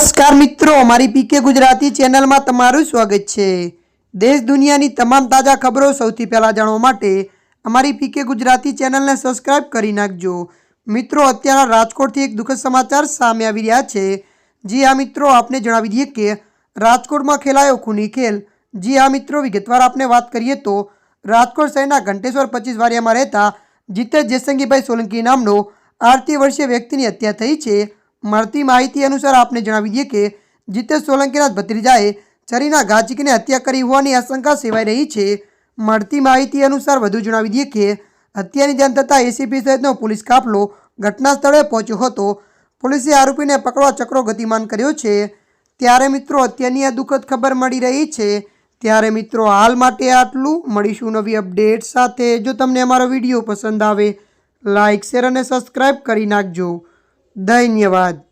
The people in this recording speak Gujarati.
નમસ્કાર મિત્રો મારી પીકે ગુજરાતી ચેનલમાં તમારું સ્વાગત છે. દેશ દુનિયાની તમામ તાજા ખબરો સૌથી પહેલાં જાણવા માટે અમારી પીકે ગુજરાતી ચેનલને સબસ્ક્રાઇબ કરી નાખજો. મિત્રો, અત્યારે રાજકોટથી એક દુઃખદ સમાચાર સામે આવી રહ્યા છે. જી હા મિત્રો, આપને જણાવી દઈએ કે રાજકોટમાં ખેલાયો ખૂની ખેલ. જી હા મિત્રો, વિગતવાર આપને વાત કરીએ તો રાજકોટ શહેરના ઘંટેશ્વર પચીસ વારિયામાં રહેતા જીતેશ જયસંગીભાઈ સોલંકી નામનો આરતી વર્ષીય વ્યક્તિની હત્યા થઈ છે. મળતી માહિતી અનુસાર આપને જણાવી દઈએ કે જીતેશ સોલંકીના ભત્રીજાએ છરીના ઘા હત્યા કરી હોવાની આશંકા સેવાઈ રહી છે. મળતી માહિતી અનુસાર વધુ જણાવી દઈએ કે હત્યાની જાણ થતાં એસીપી સહિતનો પોલીસ કાફલો ઘટના સ્થળે પહોંચ્યો હતો. પોલીસે આરોપીને પકડવા ચક્રો ગતિમાન કર્યો છે. ત્યારે મિત્રો અત્યારની આ દુઃખદ ખબર મળી રહી છે. ત્યારે મિત્રો હાલ માટે આટલું. મળીશું નવી અપડેટ સાથે. જો તમને અમારો વીડિયો પસંદ આવે લાઇક શેર અને સબસ્ક્રાઈબ કરી નાખજો. धन्यवाद